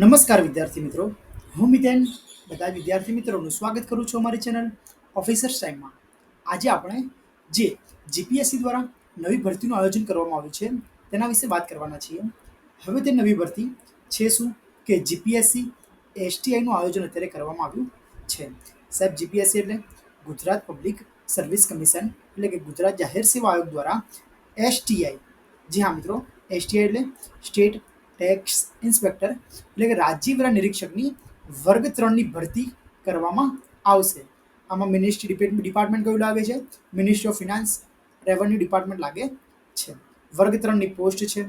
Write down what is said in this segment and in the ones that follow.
નમસ્કાર વિદ્યાર્થી મિત્રો. હું મિતેન. બધા વિદ્યાર્થી મિત્રોનું સ્વાગત કરું છું અમારી ચેનલ ઓફિસર્સ ટાઈમમાં. આજે આપણે જે જીપીએસસી દ્વારા નવી ભરતીનું આયોજન કરવામાં આવ્યું છે, તેના વિશે વાત કરવાના છીએ. હવે તે નવી ભરતી છે શું કે જીપીએસસી એસટીઆઈનું આયોજન અત્યારે કરવામાં આવ્યું છે. સાહેબ, જીપીએસસી એટલે ગુજરાત પબ્લિક સર્વિસ કમિશન, એટલે કે ગુજરાત જાહેર સેવા આયોગ દ્વારા એસટીઆઈ. જી હા મિત્રો, એસટીઆઈ એટલે સ્ટેટ ટેક્સ ઇન્સ્પેક્ટર એટલે કે રાજ્યવેરા નિરીક્ષકની વર્ગ ત્રણની ભરતી કરવામાં આવશે. આમાં મિનિસ્ટ્રી ડિપાર્ટમેન્ટ કયું લાગે છે? Ministry of finance revenue department લાગે છે. વર્ગ ત્રણની પોસ્ટ છે,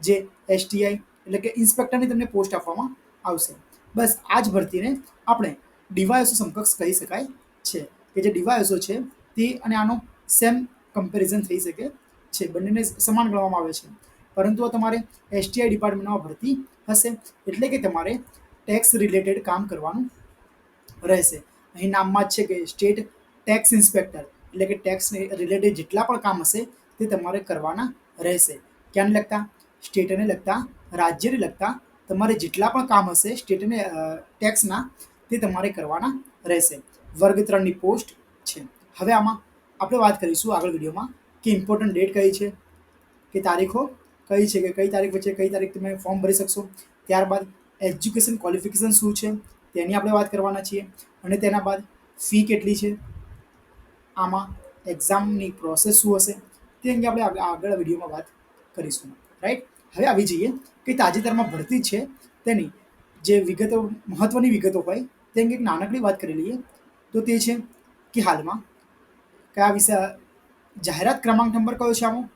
જે એસટીઆઈ એટલે કે ઇન્સ્પેક્ટરની તમને પોસ્ટ આપવામાં આવશે. બસ આ જ ભરતીને આપણે ડીવાયસો સમકક્ષ કહી શકાય છે. કે જે ડીવાયસો છે, તે અને આનો સેમ કમ્પેરિઝન થઈ શકે છે. બંનેને સમાન ગણવામાં આવે છે. પરંતુ તમારે એસટીઆઈ ડિપાર્ટમેન્ટમાં ભરતી હશે. એટલે કે તમારે ટેક્સ રિલેટેડ કામ કરવાનું રહેશે. અહીં નામમાં જ છે કે સ્ટેટ ટેક્સ ઇન્સ્પેક્ટર એટલે કે ટેક્સ રિલેટેડ જેટલા પણ કામ હશે, તે તમારે કરવાના રહેશે. ક્યાંને લગતા? સ્ટેટને લગતા, રાજ્યને લગતા. તમારે જેટલા પણ કામ હશે સ્ટેટને ટેક્સના તે તમારે કરવાના રહેશે. વર્ગ ત્રણની પોસ્ટ છે. હવે આમાં આપણે વાત કરીશું આગળ વિડીયોમાં કે ઇમ્પોર્ટન્ટ ડેટ કઈ છે, કે તારીખો કઈ છે કે કઈ તારીખ વચ્ચે કઈ તારીખ તમે ફોર્મ ભરી શકશો? ત્યારબાદ એજ્યુકેશન ક્વોલિફિકેશન શું છે? તેની આપણે વાત કરવાના છીએ. અને તેના બાદ ફી કેટલી છે? આમાં એક્ઝામની પ્રોસેસ શું હશે? તે અંગે આપણે આગળ વિડીયોમાં વાત કરીશું. રાઈટ હવે આવી જઈએ કે તાજેતરમાં ભરતી છે તેની જે વિગતો મહત્ત્વની વિગતો હોય, તે અંગે એક નાનકડી વાત કરી લઈએ. તો તે છે કે હાલમાં કયા વિશે જાહેરાત ક્રમાંક નંબર કયો છે આમાં?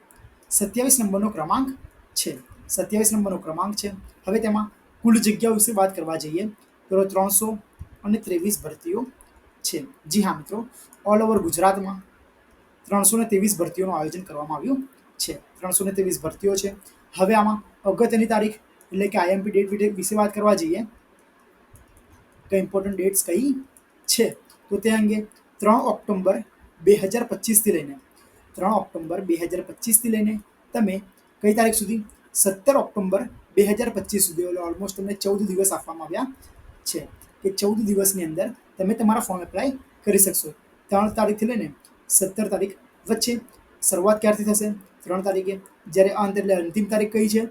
સત્યાવીસ નંબરનો ક્રમાંક છે. સત્યાવીસ નંબરનો ક્રમાંક છે. હવે તેમાં કુલ જગ્યાઓ વિશે વાત કરવા જઈએ તો ત્રણસો અને ત્રેવીસ ભરતીઓ છે. જી હા મિત્રો ઓલ ઓવર ગુજરાતમાં ત્રણસો ને ત્રેવીસ ભરતીઓનું આયોજન કરવામાં આવ્યું છે. ત્રણસો ને ત્રેવીસ ભરતીઓ છે. હવે આમાં અગત્યની તારીખ એટલે કે આઈએમપી ડેટ વિશે વાત કરવા જઈએ તો ઇમ્પોર્ટન્ટ ડેટ્સ કઈ છે? તો તે અંગે ત્રણ ઓક્ટોબર બે હજાર પચીસથી લઈને ત્રણ ઓક્ટોબર બે હજાર પચીસથી લઈને તમે કઈ તારીખ સુધી? સત્તર ઓક્ટોબર બે હજાર પચીસ સુધી એટલે ઓલમોસ્ટ તમને ચૌદ દિવસ આપવામાં આવ્યા છે. કે ચૌદ દિવસની અંદર તમે તમારા ફોર્મ એપ્લાય કરી શકશો. ત્રણ તારીખથી લઈને સત્તર તારીખ વચ્ચે શરૂઆત ક્યારથી થશે? ત્રણ તારીખે. જ્યારે અંત એટલે અંતિમ તારીખ કઈ છે?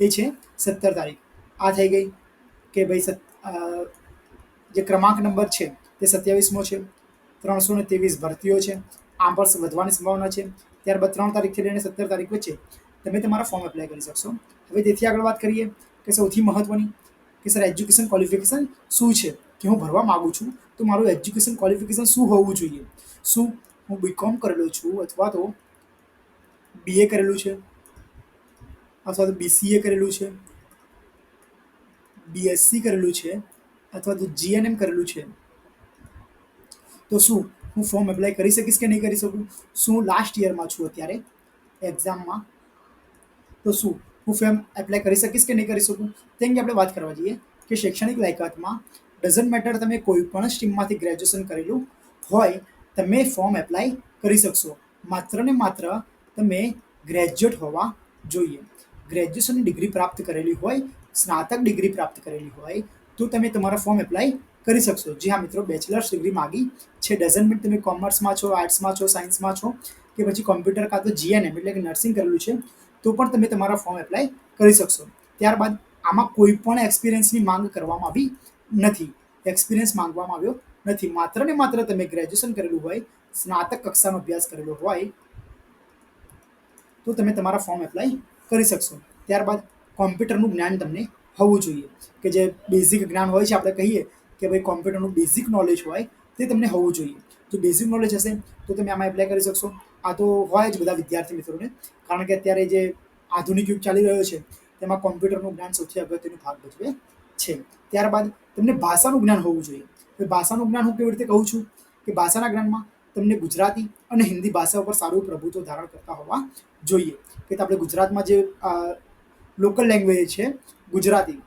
એ છે સત્તર તારીખ. આ થઈ ગઈ કે ભાઈ સત જે ક્રમાંક નંબર છે તે સત્યાવીસમો છે. ત્રણસો ને ત્રેવીસ ભરતીઓ છે. પર વધવાની સંભાવના છે. ત્યારબાદ ત્રણ તારીખથી લઈને સત્તર તારીખ વચ્ચે તમે તમારા ફોર્મ એપ્લાય કરી શકશો. હવે તેથી આગળ વાત કરીએ કે સૌથી મહત્ત્વની કે સર એજ્યુકેશન ક્વોલિફિકેશન શું છે? કે હું ભરવા માગું છું, તો મારું એજ્યુકેશન ક્વોલિફિકેશન શું હોવું જોઈએ? શું હું બીકોમ કરેલો છું અથવા તો બીએ કરેલું છે? અથવા તો બીસીએ કરેલું છે? બીએસસી કરેલું છે? અથવા તો જીએનએમ કરેલું છે? તો શું હું ફોર્મ એપ્લાય કરી શકીશ કે નહીં કરી શકું? શું લાસ્ટ યરમાં છું અત્યારે? એક્ઝામમાં તો શું? હું ફોર્મ એપ્લાય કરી શકીશ કે નહીં કરી શકું? તે અંગે આપણે વાત કરવા જઈએ કે શૈક્ષણિક લાયકાતમાં ડઝન્ટ મેટર તમે કોઈ પણ સ્ટ્રીમમાંથી ગ્રેજ્યુએશન કરેલું હોય, તમે ફોર્મ એપ્લાય કરી શકશો. માત્ર ને માત્ર તમે ગ્રેજ્યુએટ હોવા જોઈએ. ગ્રેજ્યુએશનની ડિગ્રી પ્રાપ્ત કરેલી હોય, સ્નાતક ડિગ્રી પ્રાપ્ત કરેલી હોય, તો તમે તમારા ફોર્મ એપ્લાય કરી શકશો. જી હા મિત્રો બેચલર્સ ડિગ્રી માગી છે. ડઝન મીટ તમે કોમર્સમાં છો આર્ટ્સમાં છો સાયન્સમાં છો કે પછી કોમ્પ્યુટર કાં તો જીએનએમ એટલે કે નર્સિંગ કરેલું છે, તો પણ તમે તમારા ફોર્મ એપ્લાય કરી શકશો. ત્યારબાદ આમાં કોઈ પણ એક્સપિરિયન્સની માંગ કરવામાં આવી નથી. એક્સપિરિયન્સ માંગવામાં આવ્યો નથી. માત્ર ને માત્ર તમે ગ્રેજ્યુએશન કરેલું હોય, સ્નાતક કક્ષાનો અભ્યાસ કરેલો હોય, તો તમે તમારા ફોર્મ એપ્લાય કરી શકશો. ત્યારબાદ કોમ્પ્યુટરનું જ્ઞાન તમને હોવું જોઈએ. કે જે બેઝિક જ્ઞાન હોય છે, આપણે કહીએ કે ભાઈ કોમ્પ્યુટરનું બેઝિક નોલેજ હોય તે તમને હોવું જોઈએ. જો બેઝિક નોલેજ હશે તો તમે આમાં એપ્લાય કરી શકશો. આ તો હોય જ બધા વિદ્યાર્થી મિત્રોને. કારણ કે અત્યારે જે આધુનિક યુગ ચાલી રહ્યો છે, તેમાં કોમ્પ્યુટરનું જ્ઞાન સૌથી અગત્યનો ભાગ ભજવે છે. ત્યારબાદ તમને ભાષાનું જ્ઞાન હોવું જોઈએ. ભાષાનું જ્ઞાન હું કેવી રીતે કહું છું? કે ભાષાના જ્ઞાનમાં તમને ગુજરાતી અને હિન્દી ભાષા ઉપર સારું પ્રભુત્વ ધારણ કરતા હોવા જોઈએ. કે આપણે ગુજરાતમાં જે લોકલ લેંગ્વેજ છે, ગુજરાતી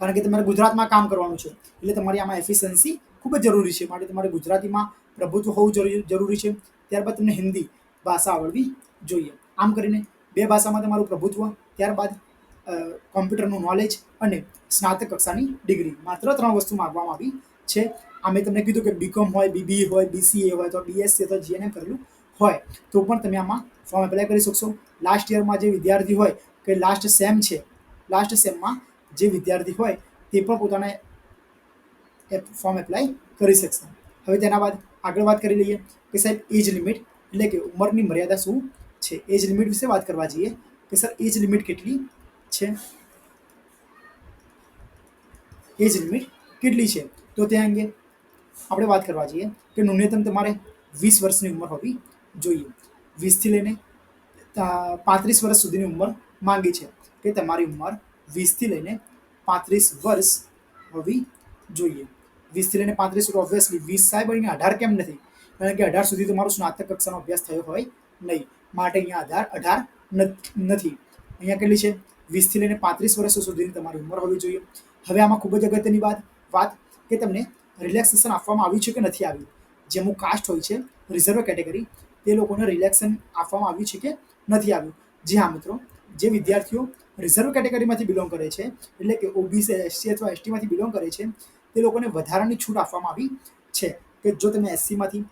કારણ કે તમારે ગુજરાતમાં કામ કરવાનું છે. એટલે તમારી આમાં એફિશિયન્સી ખૂબ જ જરૂરી છે. માટે તમારે ગુજરાતીમાં પ્રભુત્વ હોવું જરૂરી છે. ત્યારબાદ તમને હિન્દી ભાષા આવડવી જોઈએ. આમ કરીને બે ભાષામાં તમારું પ્રભુત્વ, ત્યારબાદ કોમ્પ્યુટરનું નોલેજ અને સ્નાતક કક્ષાની ડિગ્રી માત્ર ત્રણ વસ્તુ માગવામાં આવી છે. આ મેં તમને કીધું કે બીકોમ હોય બીબીએ હોય બીસીએ હોય તો બીએસસી અથવા જીએનએમ કરેલું હોય, તો પણ તમે આમાં ફોર્મ એપ્લાય કરી શકશો. લાસ્ટ યરમાં જે વિદ્યાર્થી હોય, કે લાસ્ટ સેમ છે લાસ્ટ સેમમાં જે વિદ્યાર્થી હોય તે પણ પોતાના ફોર્મ એપ્લાય કરી શકશે. હવે તેના બાદ આગળ વાત કરી લઈએ કે સાહેબ એજ લિમિટ એટલે કે ઉંમરની મર્યાદા શું છે? એજ લિમિટ વિશે વાત કરવા જઈએ કે સર એજ લિમિટ કેટલી છે? એજ લિમિટ કેટલી છે? તો તે અંગે આપણે વાત કરવા જઈએ કે ન્યૂનતમ તમારે વીસ વર્ષની ઉંમર હોવી જોઈએ. વીસથી લઈને પાંત્રીસ વર્ષ સુધીની ઉંમર માંગી છે કે તમારી ઉંમર વીસથી લઈને પાંત્રીસ વર્ષ હોવી જોઈએ. વીસથી લઈને પાંત્રીસ ઓબ્વિયસલી વીસ સાહેબ અહીંયા અઢાર કેમ નથી? કારણ કે અઢાર સુધી તમારો સ્નાતક કક્ષાનો અભ્યાસ થયો હોય નહીં. માટે અહીંયા આધાર અઢાર નથી અહીંયા કેટલી છે? વીસથી લઈને પાંત્રીસ વર્ષ સુધીની તમારી ઉંમર હોવી જોઈએ. હવે આમાં ખૂબ જ અગત્યની વાત વાત કે તમને રિલેક્સેશન આપવામાં આવ્યું છે કે નથી આવ્યું? જેમનું કાસ્ટ હોય છે રિઝર્વ કેટેગરી તે લોકોને રિલેક્શન આપવામાં આવ્યું છે કે નથી આવ્યું? જી હા મિત્રો, જે વિદ્યાર્થીઓ રિઝર્વ કેટેગરીમાંથી બિલોંગ કરે છે. એટલે કે ઓબીસી એસસી અથવા એસટીમાંથી બિલોંગ કરે છે. તે લોકોને વધારાની છૂટ આપવામાં આવી છે. કે જો તમે એસસીમાંથી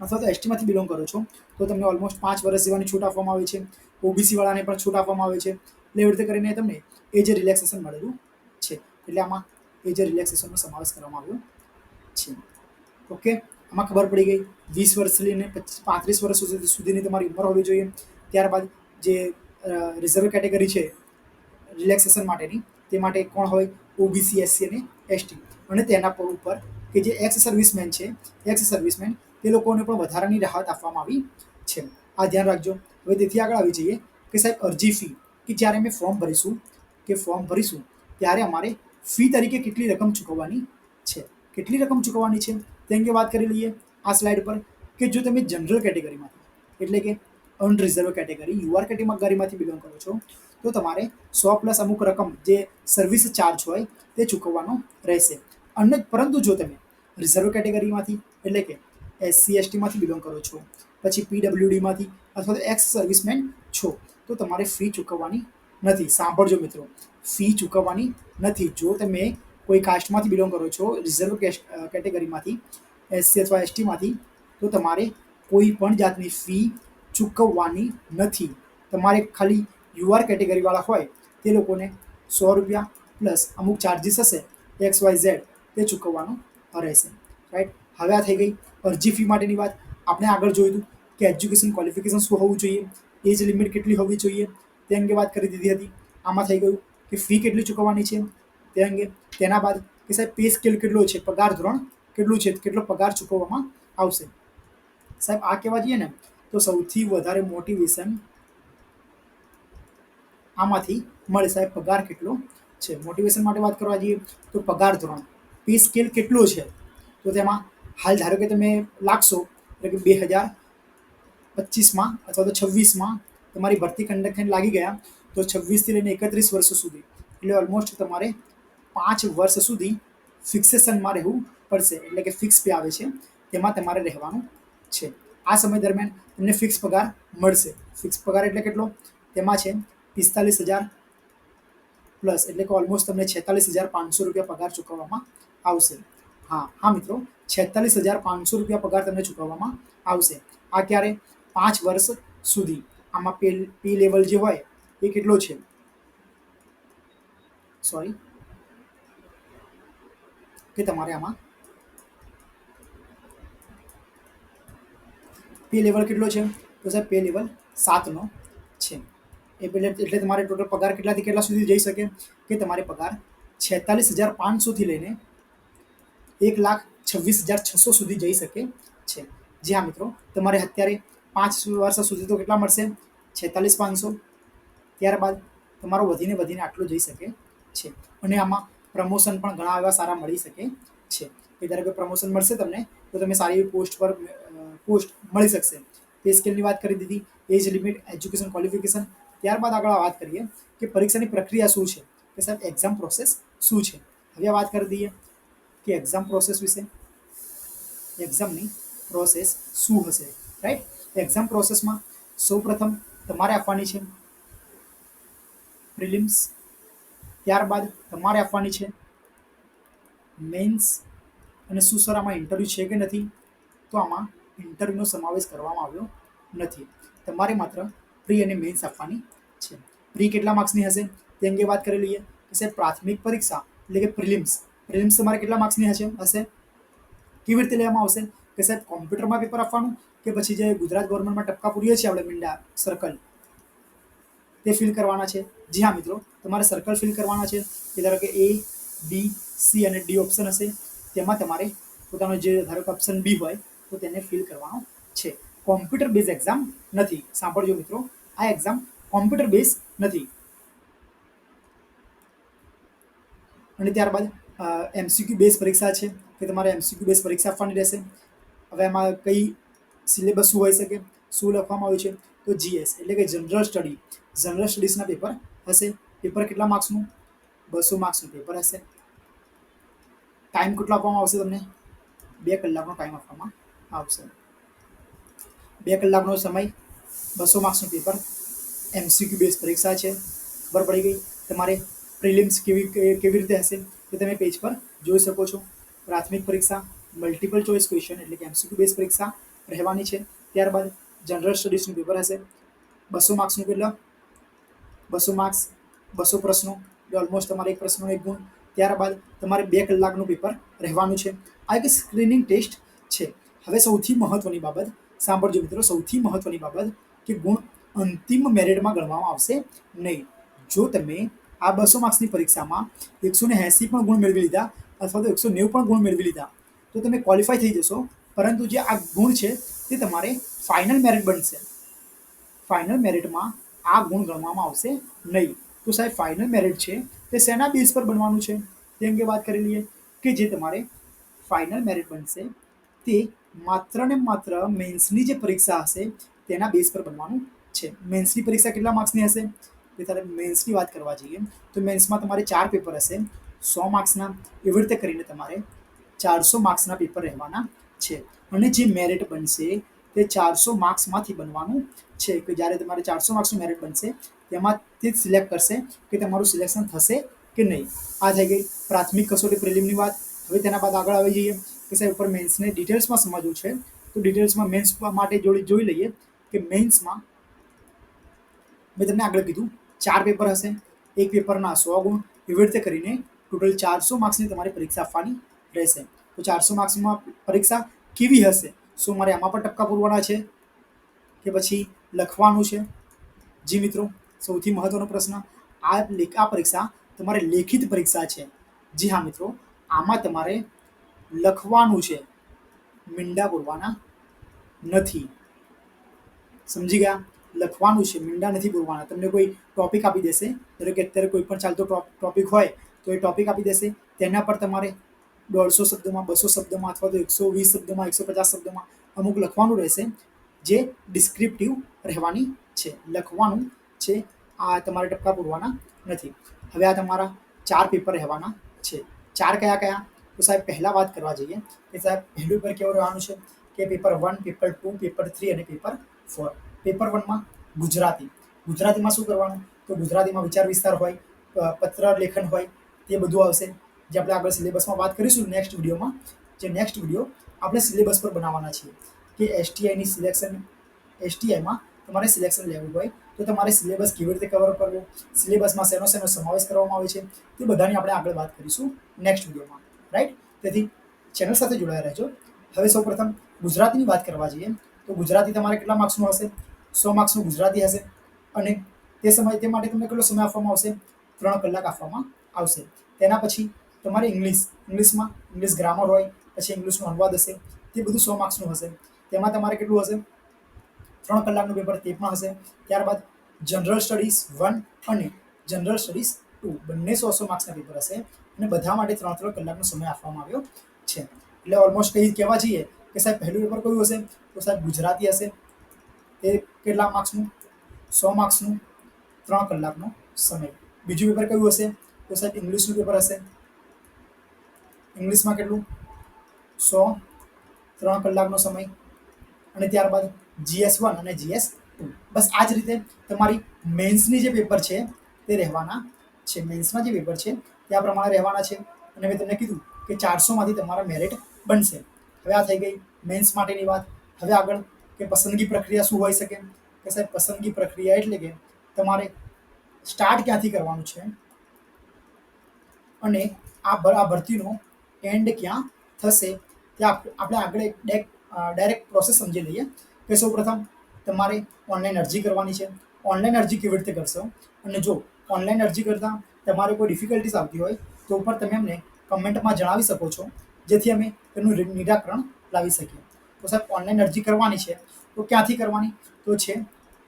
અથવા તો એસટીમાંથી બિલોંગ કરો છો, તો તમને ઓલમોસ્ટ પાંચ વર્ષ જેવાની છૂટ આપવામાં આવે છે. ઓબીસી વાળાને પણ છૂટ આપવામાં આવે છે. એટલે એવી રીતે કરીને તમને એ જે રિલેક્સેશન મળેલું છે, એટલે આમાં એ જે રિલેક્સેશનનો સમાવેશ કરવામાં આવ્યો છે. ઓકે? આમાં ખબર પડી ગઈ, વીસ વર્ષ લઈને પાંત્રીસ વર્ષ સુધીની તમારી ઉંમર હોવી જોઈએ. ત્યારબાદ જે રિઝર્વ કેટેગરી છે રિલેક્સેશન માટેની. તે માટે કોણ હોય? ઓબીસી એસસી અને એસટી અને તેના પર ઉપર કે જે એક્સ સર્વિસમેન છે એક્સ સર્વિસમેન તે લોકોને પણ વધારાની રાહત આપવામાં આવી છે. આ ધ્યાન રાખજો. હવે તેથી આગળ આવી જઈએ કે સાહેબ અરજી ફી કે જ્યારે અમે ફોર્મ ભરીશું, કે ફોર્મ ભરીશું, ત્યારે અમારે ફી તરીકે કેટલી રકમ ચૂકવવાની છે? કેટલી રકમ ચૂકવવાની છે? તે અંગે વાત કરી લઈએ આ સ્લાઇડ પર. કે જો તમે જનરલ કેટેગરીમાં એટલે કે અનરિઝર્વ કેટેગરી, યુઆર કેટેગરીમાંથી બિલોંગ કરો છો. તો તમારે સો પ્લસ અમુક રકમ જે સર્વિસ ચાર્જ હોય તે ચૂકવવાનો રહેશે. અને પરંતુ જો તમે રિઝર્વ કેટેગરીમાંથી, એટલે કે એસસી એસટીમાંથી બિલોંગ કરો છો, પછી પીડબ્લ્યુડીમાંથી અથવા તો એક્સ સર્વિસમેન છો, તો તમારે ફી ચૂકવવાની નથી. સાંભળજો મિત્રો ફી ચૂકવવાની નથી. જો તમે કોઈ કાસ્ટમાંથી બિલોંગ કરો છો રિઝર્વ કેટેગરીમાંથી એસસી અથવા એસટીમાંથી તો તમારે કોઈ પણ જાતની ફી ચૂકવવાની નથી. તમારે ખાલી યુઆર કેટેગરીવાળા હોય તે લોકોને સો રૂપિયા પ્લસ અમુક ચાર્જીસ હશે, એક્સ વાય ઝેડ, તે ચૂકવવાનું રહેશે. રાઈટ હવે આ થઈ ગઈ અરજી ફી માટેની વાત. આપણે આગળ જોયું કે એજ્યુકેશન ક્વોલિફિકેશન શું હોવું જોઈએ એજ લિમિટ કેટલી હોવી જોઈએ, તે અંગે વાત કરી દીધી હતી. આમાં થઈ ગયું કે ફી કેટલી ચૂકવવાની છે, તે અંગે તેના બાદ કે સાહેબ પે સ્કેલ કેટલો છે, પગાર ધોરણ કેટલું છે, કેટલો પગાર ચૂકવવામાં આવશે. સાહેબ, આ કહેવા જઈએ ને તો સૌથી વધારે મોટિવેશન આમાંથી મળે સાહેબ પગાર કેટલો છે? મોટિવેશન માટે વાત કરવા જઈએ તો પગાર ધોરણ. પે સ્કેલ કેટલો છે? તો તેમાં હાલ ધારો કે તમે લાગશો, એટલે કે બે હજાર પચીસમાં અથવા તો છવ્વીસમાં તમારી ભરતી કંડક્ટ થઈને લાગી ગયા, તો છવ્વીસથી લઈને એકત્રીસ વર્ષ સુધી, એટલે ઓલમોસ્ટ તમારે પાંચ વર્ષ સુધી ફિક્સેશનમાં રહેવું પડશે, એટલે કે ફિક્સ પે આવે છે, તેમાં તમારે રહેવાનું છે. આ સમય દરમિયાન તમને ફિક્સ પગાર મળશે. ફિક્સ પગાર એટલે કેટલો? તેમાં છે પિસ્તાલીસ હજાર પ્લસ એટલે કે ઓલમોસ્ટ તમને છેતાલીસ હજાર પાંચસો રૂપિયા પગાર ચૂકવવામાં આવશે. હા હા મિત્રો, છેતાલીસ હજાર પાંચસો રૂપિયા પગાર તમને ચૂકવવામાં આવશે. આ ક્યારે? પાંચ વર્ષ સુધી. આમાં પે પે લેવલ જે હોય એ કેટલો છે? સોરી કે તમારે આમાં પે લેવલ કેટલો છે? તો સાહેબ પે લેવલ સાતનો છે. એ એટલે એટલે તમારે ટોટલ પગાર કેટલાથી કેટલા સુધી જઈ શકે? કે તમારે પગાર છેતાલીસ હજાર પાંચસોથી લઈને એક લાખ છવ્વીસ હજાર છસો સુધી જઈ શકે છે. જી હા, મિત્રો, તમારે અત્યારે પાંચ વર્ષ સુધી તો કેટલા મળશે? છેતાલીસ પાંચસો. ત્યારબાદ તમારો વધીને વધીને આટલું જઈ શકે છે. અને આમાં પ્રમોશન પણ ઘણા એવા સારા મળી શકે છે. કે ધારો કે પ્રમોશન મળશે તમને, તો તમે સારી એવી પોસ્ટ પર પોસ્ટ મળી શકશે. પે સ્કેલની વાત કરી દીધી, એજ લિમિટ, એજ્યુકેશન, ક્વોલિફિકેશન. ત્યારબાદ આગળ વાત કરીએ કે પરીક્ષાની પ્રક્રિયા શું છે? કે સાહેબ એક્ઝામ પ્રોસેસ શું છે? હવે વાત કરી દઈએ કે એક્ઝામ પ્રોસેસ વિશે. એક્ઝામની પ્રોસેસ શું હશે? રાઈટ એક્ઝામ પ્રોસેસમાં સૌ પ્રથમ તમારે આપવાની છે પ્રિલિમ્સ ત્યારબાદ તમારે આપવાની છે મેન્સ અને શું સર, આમાં ઇન્ટરવ્યૂ છે કે નથી? તો આમાં ઇન્ટરવ્યૂનો સમાવેશ કરવામાં આવ્યો નથી. તમારે માત્ર પ્રી અને મેન્સ આપવાની છે. પ્રી કેટલા માર્ક્સની હશે? તે અંગે વાત કરી લઈએ. કે સાહેબ, પ્રાથમિક પરીક્ષા એટલે કે પ્રિલિમ્સ પ્રિલિમ્સ તમારે કેટલા માર્ક્સની હશે? હશે? કેવી રીતે લેવામાં આવશે? કે સાહેબ કોમ્પ્યુટરમાં પેપર આપવાનું કે પછી જે ગુજરાત ગવર્મેન્ટમાં ટપકા પૂરીએ છીએ આપણે મીંડા સર્કલ તે ફિલ કરવાના છે. જી હા, મિત્રો. તમારે સર્કલ ફિલ કરવાના છે. કે ધારો કે એ બી સી અને ડી ઓપ્શન હશે. તેમાં તમારે પોતાનો જે ધારો કે ઓપ્શન બી હોય તો તેને ફિલ કરવાનો છે. કોમ્પ્યુટર બેઝ એક્ઝામ નથી. સાંભળજો મિત્રો. આ એક્ઝામ કોમ્પ્યુટર બેઝ નથી. અને ત્યારબાદ એમસીક્યુ બેઝ પરીક્ષા છે કે તમારે એમસીક્યુ બેઝ પરીક્ષા આપવાની રહેશે. હવે એમાં કઈ સિલેબસ શું હોઈ શકે, શું લખવામાં આવ્યું છે? તો જીએસ એટલે કે જનરલ સ્ટડી જનરલ સ્ટડીઝના પેપર હશે. પેપર કેટલા માર્ક્સનું બસો માર્ક્સનું પેપર હશે. ટાઈમ કેટલો આપવામાં આવશે તમને? બે કલાકનો ટાઈમ આપવામાં આવશે બે કલાકનો સમય, બસો માર્ક્સનું પેપર એમસીક્યુ બેઝ પરીક્ષા છે, ખબર પડી ગઈ? તમારે પ્રિલિમ્સ કેવી કેવી રીતે હશે? તે તમે પેજ પર જોઈ શકો છો. પ્રાથમિક પરીક્ષા મલ્ટિપલ ચોઇસ ક્વેશ્ચન એટલે કે એમસીક્યુ બેઝ પરીક્ષા રહેવાની છે. ત્યારબાદ જનરલ સ્ટડીઝનું પેપર હશે. બસો માર્ક્સનું કેટલા? બસો માર્ક્સ, બસો પ્રશ્નો એટલે ઓલમોસ્ટ તમારે એક પ્રશ્નનો એક ગુણ. ત્યારબાદ તમારે બે કલાકનું પેપર રહેવાનું છે. આ એક સ્ક્રીનિંગ ટેસ્ટ છે. હવે સૌથી મહત્વની બાબત, સાંભળજો મિત્રો, સૌથી મહત્વની બાબત કે ગુણ અંતિમ મેરિટમાં ગણવામાં આવશે નહીં. જો તમે આ બસો માર્ક્સની પરીક્ષામાં એકસો ને એંસી પણ ગુણ મેળવી લીધા અથવા તો એકસો નેવું પણ ગુણ મેળવી લીધા, તો તમે ક્વોલિફાય થઈ જશો, પરંતુ જે આ ગુણ છે તે તમારે ફાઇનલ મેરિટ બનશે. ફાઇનલ મેરિટમાં આ ગુણ ગણવામાં આવશે નહીં. તો સાહેબ, ફાઇનલ મેરિટ છે તે શેના બેઝ પર બનવાનું છે? તે અંગે વાત કરી લઈએ કે જે તમારે ફાઇનલ મેરિટ બનશે તે માત્ર ને માત્ર મેન્સની જે પરીક્ષા હશે, તેના બેઝ પર બનવાનું છે. મેન્સની પરીક્ષા કેટલા માર્ક્સની હશે? તે તારે મેન્સની વાત કરવા જઈએ, તો મેન્સમાં તમારે ચાર પેપર હશે. સો માર્ક્સના, એવી રીતે કરીને તમારે ચારસો માર્ક્સના પેપર રહેવાના છે. અને જે મેરિટ બનશે, તે ચારસો માર્ક્સમાંથી બનવાનું છે. કે જ્યારે તમારે ચારસો માર્ક્સનું મેરિટ બનશે, તેમાં તે જ સિલેક્ટ કરશે કે તમારું સિલેક્શન થશે કે નહીં. આ થઈ ગઈ પ્રાથમિક કસોટી પ્રિલિમની વાત. હવે તેના બાદ આગળ આવી જઈએ. કે સાહેબ ઉપર મેન્સને ડિટેલ્સમાં સમજવું છે. તો ડિટેલ્સમાં મેન્સ માટે જોડી જોઈ લઈએ કે મેન્સમાં મેં તમને આગળ કીધું, ચાર પેપર હશે. એક પેપરના સો ગુણ. એવી રીતે કરીને ટોટલ ચારસો માર્ક્સની તમારે પરીક્ષા આપવાની રહેશે. તો ચારસો માર્ક્સમાં પરીક્ષા કેવી હશે? શું મારે આમાં પણ ટપકા પૂરવાના છે? કે પછી લખવાનું છે? જી મિત્રો, સૌથી મહત્વનો પ્રશ્ન. આ આ પરીક્ષા તમારે લેખિત પરીક્ષા છે. જી હા મિત્રો, આમાં તમારે લખવાનું છે. મીંડા પૂરવાના નથી. સમજી ગયા? લખવાનું છે, મીંડા નથી પૂરવાના તમને કોઈ ટોપિક આપી દેશે? ધારો કે અત્યારે કોઈ પણ ચાલતો ટોપિક હોય, તો એ ટોપિક આપી દેશે. તેના પર તમારે દોઢસો શબ્દમાં, બસો શબ્દોમાં અથવા તો એકસો વીસ શબ્દોમાં, એકસો પચાસ શબ્દમાં અમુક લખવાનું રહેશે, જે ડિસ્ક્રિપ્ટિવ રહેવાની છે. લખવાનું છે, આ તમારે ટપકા પૂરવાના નથી. હવે આ તમારા ચાર પેપર રહેવાના છે. ચાર કયા કયા? તો સાહેબ, પહેલાં વાત કરવા જઈએ કે સાહેબ, પહેલું પેપર કેવું રહેવાનું છે? કે paper one, paper two, paper three અને પેપર ફોર. પેપર વનમાં ગુજરાતી. ગુજરાતીમાં શું કરવાનું? તો ગુજરાતીમાં વિચાર વિસ્તાર હોય પત્ર લેખન હોય, તે બધું આવશે. જે આપણે આગળ સિલેબસમાં વાત કરીશું નેક્સ્ટ વિડીયોમાં, જે નેક્સ્ટ વીડિયો આપણે સિલેબસ પર બનાવવાના છીએ. કે એસટીઆઈની સિલેક્શન, એસટીઆઈમાં તમારે સિલેક્શન લેવું હોય, તો તમારે સિલેબસ કેવી રીતે કવર કરવો? સિલેબસમાં શેનો શેનો સમાવેશ કરવામાં આવે છે? તે બધાની આપણે આગળ વાત કરીશું નેક્સ્ટ વિડીયોમાં. રાઈટ તેથી ચેનલ સાથે જોડાયા રહેજો. હવે સૌપ્રથમ ગુજરાતીની વાત કરવા જઈએ. તો ગુજરાતી તમારે કેટલા માર્ક્સનું હશે? સો માર્ક્સનું ગુજરાતી હશે. અને તે સમય તે માટે તમને કેટલો સમય આપવામાં આવશે? ત્રણ કલાક આપવામાં આવશે. તેના પછી તમારે ઇંગ્લિશ ઇંગ્લિશમાં ઇંગ્લિશ ગ્રામર હોય, પછી ઇંગ્લિશનો અનુવાદ હશે, તે બધું સો માર્ક્સનું હશે. તેમાં તમારે કેટલું હશે? ત્રણ કલાકનું પેપર તે પણ હશે. ત્યારબાદ જનરલ સ્ટડીઝ વન અને જનરલ સ્ટડીઝ ટુ, બંને સો સો માર્ક્સના પેપર હશે અને બધા માટે ત્રણ ત્રણ કલાકનો સમય આપવામાં આવ્યો છે. એટલે ઓલમોસ્ટ કહી કહેવા જઈએ કે સાહેબ, પહેલું પેપર કયું હશે? તો સાહેબ, ગુજરાતી હશે. એ કેટલા માર્ક્સનું સો માર્ક્સનું ત્રણ કલાકનો સમય. બીજું પેપર કયું હશે? તો સાહેબ ઇંગ્લિશનું પેપર હશે. ઇંગ્લિશમાં કેટલું? સો ત્રણ કલાકનો સમય. અને ત્યારબાદ જીએસ વન અને જીએસ ટુ બસ આ જ રીતે તમારી મેન્સની જે પેપર છે તે રહેવાના છે મેન્સમાં જે પેપર છે, તે આ પ્રમાણે રહેવાના છે. અને મેં તમને કીધું કે ચારસોમાંથી તમારા મેરિટ બનશે. હવે આ થઈ ગઈ મેન્સ માટેની વાત. હવે આગળ કે પસંદગી પ્રક્રિયા શું હોઈ શકે? કે સાહેબ, પસંદગી પ્રક્રિયા એટલે કે તમારે સ્ટાર્ટ ક્યાંથી કરવાનું છે? અને આ આ ભરતીનો એન્ડ ક્યાં થશે? ત્યાં આપણે આગળ એક ડાયરેક્ટ પ્રોસેસ સમજી લઈએ. કે સૌપ્રથમ તમારે ઓનલાઈન અરજી કરવાની છે. ઓનલાઈન અરજી કેવી રીતે કરશો? અને જો ઓનલાઈન અરજી કરતાં તમારે કોઈ ડિફિકલ્ટીસ આવતી હોય તો પણ તમે અમને કમેન્ટમાં જણાવી શકો છો, જેથી અમે તેનું નિરાકરણ લાવી શકીએ. તો સાહેબ ઓનલાઈન અરજી કરવાની છે, તો ક્યાંથી કરવાની? તો છે,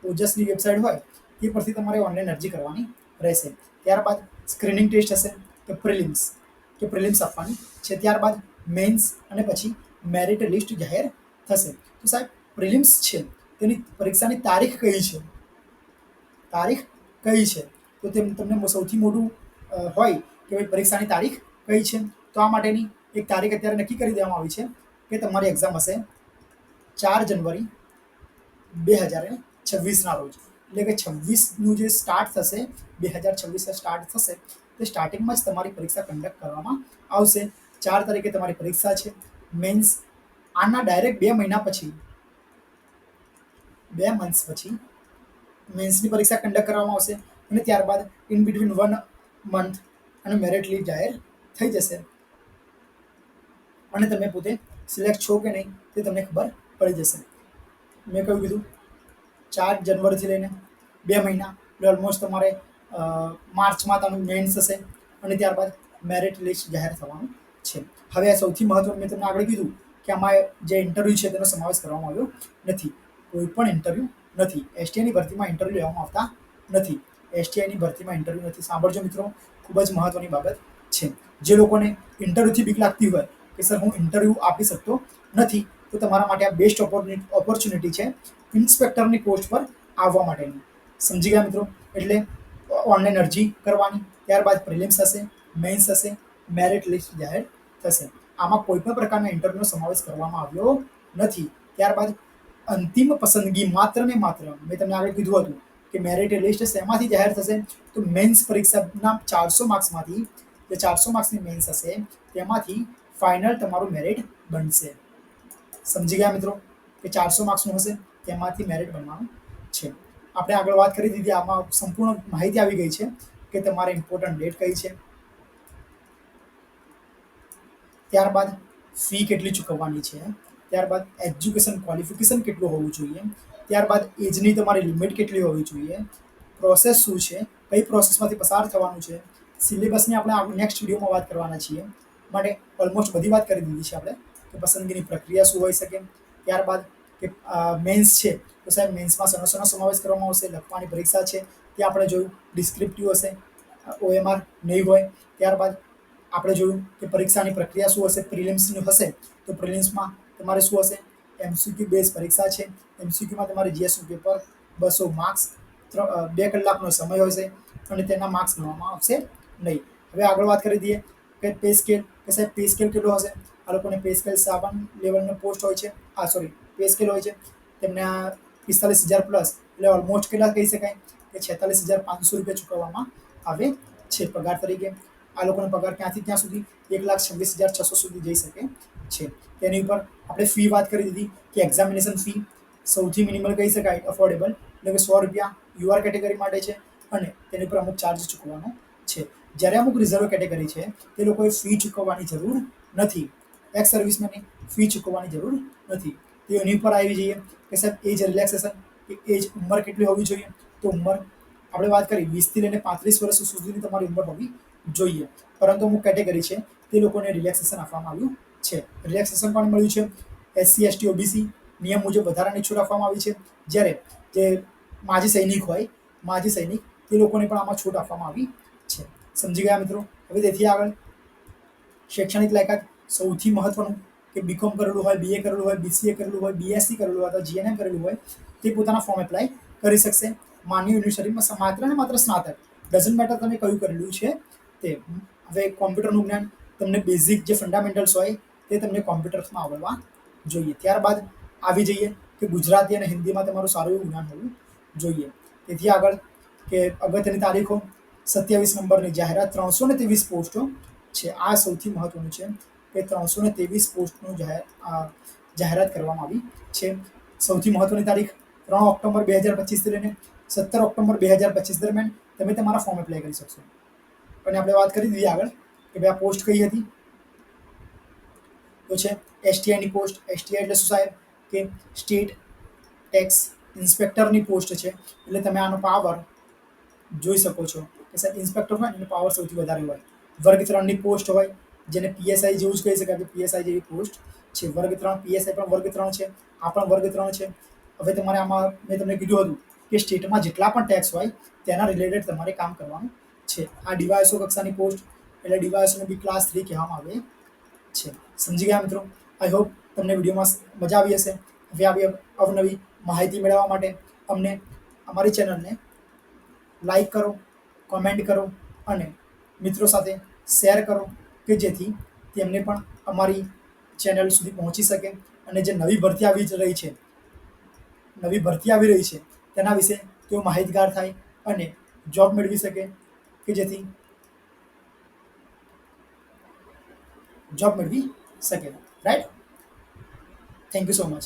ઓજસની વેબસાઇટ હોય, એ પરથી તમારે ઓનલાઈન અરજી કરવાની રહેશે. ત્યારબાદ સ્ક્રીનિંગ ટેસ્ટ હશે, કે પ્રિલિમ્સ કે પ્રિલિમ્સ આપવાની છે. ત્યારબાદ મેન્સ અને પછી મેરિટ લિસ્ટ જાહેર થશે. તો સાહેબ પ્રિલિમ્સ છે, તેની પરીક્ષાની તારીખ કઈ છે? તારીખ કઈ છે? તો તેમ તમને સૌથી મોટું હોય કે ભાઈ પરીક્ષાની તારીખ કઈ છે? તો આ માટેની એક તારીખ અત્યારે નક્કી કરી દેવામાં આવી છે કે તમારી એક્ઝામ હશે ચાર જનવરી બે હજાર છવ્વીસના રોજ. એટલે કે છવ્વીસનું જે સ્ટાર્ટ થશે, બે હજાર છવ્વીસ સ્ટાર્ટ થશે, તે સ્ટાર્ટિંગમાં જ તમારી પરીક્ષા કન્ડક્ટ કરવામાં આવશે. ચાર તારીખે તમારી પરીક્ષા છે. મેન્સ આના ડાયરેક્ટ બે મહિના પછી, બે મંથ્સ પછી મેન્સની પરીક્ષા કન્ડક્ટ કરવામાં આવશે. અને ત્યારબાદ ઇન બિટવીન વન મંથ અને મેરિટ લીવ જાહેર થઈ જશે. અને તમે પોતે સિલેક્ટ છો કે નહીં તે તમને ખબર પડી જશે. મેં કહ્યું કીધું, ચાર જનવરીથી લઈને બે મહિના, એટલે ઓલમોસ્ટ તમારે માર્ચમાં તમને મેન્સ હશે અને ત્યારબાદ મેરિટ લિસ્ટ જાહેર થવાનું છે. હવે આ સૌથી મહત્વનું મેં તમને આગળ કીધું કે આમાં જે ઇન્ટરવ્યૂ છે તેનો સમાવેશ કરવામાં આવ્યો નથી. કોઈ પણ ઇન્ટરવ્યૂ નથી. એસટીએની ભરતીમાં ઇન્ટરવ્યૂ લેવામાં આવતા નથી. એસટીઆઈની ભરતીમાં ઇન્ટરવ્યૂ નથી. સાંભળજો મિત્રો, ખૂબ જ મહત્વની બાબત છે. જે લોકોને ઇન્ટરવ્યૂથી બીક લાગતી હોય કે સર, હું ઇન્ટરવ્યૂ આપી શકતો નથી તો તમારા માટે આ બેસ્ટ ઓપોર્ચ્યુનિટી છે ઇન્સ્પેક્ટરની પોસ્ટ પર આવવા માટેની. સમજી ગયા મિત્રો? એટલે ઓનલાઈન અરજી કરવાની, ત્યારબાદ પ્રિલિમ્સ હશે મેન્સ હશે મેરિટ લિસ્ટ જાહેર થશે. આમાં કોઈ પણ પ્રકારના ઇન્ટરવ્યૂનો સમાવેશ કરવામાં આવ્યો નથી. ત્યારબાદ અંતિમ પસંદગી માત્ર ને માત્ર મેં તમને આગળ કીધું હતું કે મેરિટ લિસ્ટ શેમાંથી જાહેર થશે? તો મેન્સ પરીક્ષાના ચારસો માર્ક્સમાંથી જે ચારસો માર્ક્સની મેન્સ હશે, તેમાંથી ફાઇનલ તમારું મેરિટ બનશે. સમજી ગયા મિત્રો? કે ચારસો માર્ક્સનું હશે, તેમાંથી મેરિટ બનવાનું છે. આપણે આગળ વાત કરી દીધી, આમાં સંપૂર્ણ માહિતી આવી ગઈ છે કે તમારે ઇમ્પોર્ટન્ટ ડેટ કઈ છે. ત્યારબાદ ફી કેટલી ચૂકવવાની છે? ત્યારબાદ એજ્યુકેશન ક્વોલિફિકેશન કેટલું હોવું જોઈએ? ત્યારબાદ એજની તમારી લિમિટ કેટલી હોવી જોઈએ? પ્રોસેસ શું છે? કઈ પ્રોસેસમાંથી પસાર થવાનું છે? સિલેબસની આપણે નેક્સ્ટ વિડીયોમાં વાત કરવાના છીએ. માટે ઓલમોસ્ટ બધી વાત કરી દીધી છે આપણે. કે પસંદગીની પ્રક્રિયા શું હોઈ શકે? ત્યારબાદ કે મેન્સ છે, તો સાહેબ મેન્સમાં શેનો શેનો સમાવેશ કરવામાં આવશે? લખવાની પરીક્ષા છે. તે આપણે જોયું ડિસ્ક્રિપ્ટિવ હશે, ઓએમઆર નહીં હોય. ત્યારબાદ આપણે જોયું કે પરીક્ષાની પ્રક્રિયા શું હશે? પ્રિલિમ્સની હશે, તો પ્રિલિમ્સમાં તમારે શું હશે? એમસીક્યુ બેઝ પરીક્ષા છે. એમસીક્યુમાં તમારે જીએસનું પેપર બસો માર્ક્સ બે કલાકનો સમય હશે અને તેના માર્ક્સ ગણવામાં આવશે નહીં. હવે આગળ વાત કરી દઈએ કે પે સ્કેલ કે સાહેબ પે સ્કેલ કેટલો હશે? આ લોકોને પે સ્કેલ સાવન લેવલનો પોસ્ટ હોય છે. આ સોરી પે સ્કેલ હોય છે. તેમને આ પિસ્તાલીસ હજાર પ્લસ એટલે ઓલમોસ્ટ કેટલા કહી શકાય? કે છેતાલીસ હજાર પાંચસો રૂપિયા ચૂકવવામાં આવે છે પગાર તરીકે. આ લોકોનો પગાર ક્યાંથી ક્યાં સુધી એક લાખ છવ્વીસ હજાર છસો સુધી જઈ શકે છે. તેની ઉપર આપણે ફી વાત કરી દીધી કે એક્ઝામિનેશન ફી સૌથી મિનિમલ કહી શકાય અફોર્ડેબલ એટલે કે સો રૂપિયા યુઆર કેટેગરી માટે છે અને તેની ઉપર અમુક ચાર્જ ચૂકવવાનો છે. જ્યારે અમુક રિઝર્વ કેટેગરી છે, તે લોકોએ ફી ચૂકવવાની જરૂર નથી. એક્સ સર્વિસમેનની ફી ચૂકવવાની જરૂર નથી. તે એની ઉપર આવી જઈએ કે સાહેબ એજ રિલેક્સેશન એજ ઉંમર કેટલી હોવી જોઈએ? તો ઉંમર આપણે વાત કરી, વીસથી લઈને પાંત્રીસ વર્ષ સુધીની તમારી ઉંમર હોવી જોઈએ. પરંતુ અમુક કેટેગરી છે, તે લોકોને રિલેક્સેશન આપવામાં આવ્યું છે. રિલેક્સેશન પણ મળ્યું છે. એસસી એસટી ઓબીસી નિયમ મુજબ વધારાની છૂટ આપવામાં આવી છે. જ્યારે જે માજી સૈનિક હોય, માજી સૈનિક, તે લોકોને પણ આમાં છૂટ આપવામાં આવી છે. સમજી ગયા મિત્રો? હવે તેથી આગળ શૈક્ષણિક લાયકાત સૌથી મહત્વનું કે બીકોમ કરેલું હોય બીએ કરેલું હોય બીસીએ કરેલું હોય બીએસસી કરેલું હોય, અથવા જીએનએમ કરેલું હોય, તે પોતાના ફોર્મ એપ્લાય કરી શકશે. માન્ય યુનિવર્સિટીમાં માત્ર ને માત્ર સ્નાતક. ડઝન્ટ મેટર તમે કયું કરેલું છે. તે, હવે કોમ્પ્યુટરનું જ્ઞાન તમને બેઝિક જે ફંડામેન્ટલ્સ હોય તે તમને કોમ્પ્યુટર્સમાં આવડવા જોઈએ. ત્યારબાદ આવી જઈએ કે ગુજરાતી અને હિન્દીમાં તમારું સારું એવું જ્ઞાન હોવું જોઈએ. તેથી આગળ કે અગત્યની તારીખો, સત્યાવીસ નંબરની જાહેરાત ત્રણસો ને ત્રેવીસ પોસ્ટો છે. આ સૌથી મહત્વનું છે કે ત્રણસો ને ત્રેવીસ પોસ્ટનું જાહેર જાહેરાત કરવામાં આવી છે. સૌથી મહત્વની તારીખ, ત્રણ ઓક્ટોબર બે હજાર પચીસથી લઈને સત્તર ઓક્ટોબર બે હજાર પચીસ દરમિયાન તમે તમારા ફોર્મ એપ્લાય કરી શકશો. અને આપણે વાત કરી દીધી આગળ કે ભાઈ આ પોસ્ટ કઈ હતી? તો છે એસટીઆઈની પોસ્ટ એસટીઆઈ એટલે શું સાહેબ? કે સ્ટેટ ટેક્સ ઇન્સ્પેક્ટરની પોસ્ટ છે. એટલે તમે આનો પાવર જોઈ શકો છો. કે સાહેબ ઇન્સ્પેક્ટર હોય એનો પાવર સૌથી વધારે હોય. વર્ગ ત્રણની પોસ્ટ હોય, જેને પીએસઆઈ જેવું જ કહી શકાય કે પીએસઆઈ જેવી પોસ્ટ છે. વર્ગ ત્રણ પીએસઆઈ પણ વર્ગ ત્રણ છે. આ પણ વર્ગ ત્રણ છે. હવે તમારે આમાં મેં તમને કીધું હતું કે સ્ટેટમાં જેટલા પણ ટેક્સ હોય, તેના રિલેટેડ તમારે કામ કરવાનું છે. આ ડીવાયસો કક્ષાની પોસ્ટ એટલે ડીવાયસોને બી ક્લાસ થ્રી કહેવામાં આવે છે. સમજી ગયા મિત્રો? આઈ હોપ તમને વિડીયોમાં મજા આવી હશે. હવે આવી અવનવી માહિતી મેળવવા માટે અમને અમારી ચેનલને લાઈક કરો, કોમેન્ટ કરો અને મિત્રો સાથે શેર કરો કે જેથી તેમને પણ અમારી ચેનલ સુધી પહોંચી શકે અને જે નવી ભરતી આવી રહી છે, નવી ભરતી આવી રહી છે, તેના વિશે તેઓ માહિતગાર થાય અને જોબ મેળવી શકે કે જેથી જોબ મેળવી શકે. Right thank you so much